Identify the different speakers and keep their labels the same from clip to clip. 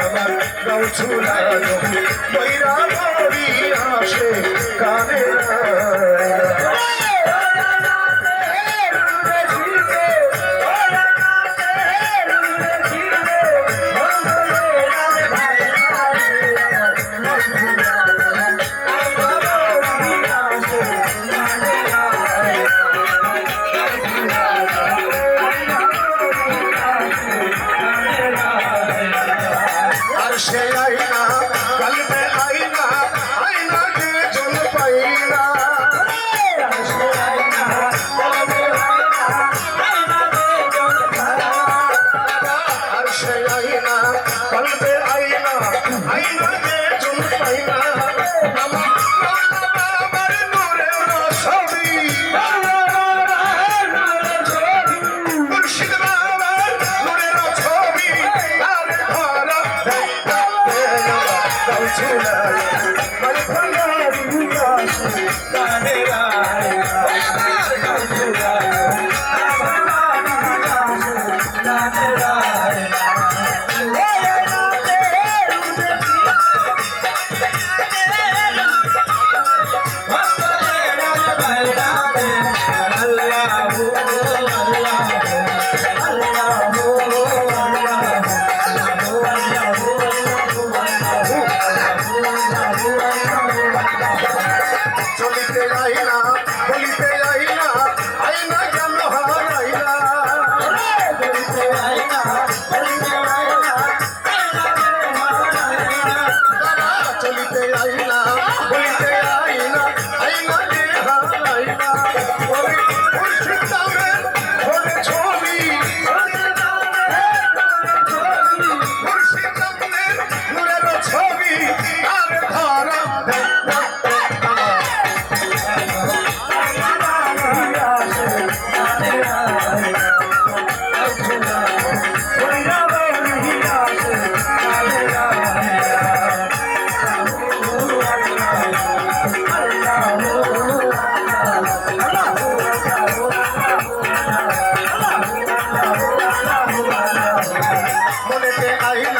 Speaker 1: আমার গাউ ছুলানো বৈরা ভরি সে আইনা মনেতে আইলা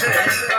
Speaker 1: Yeah.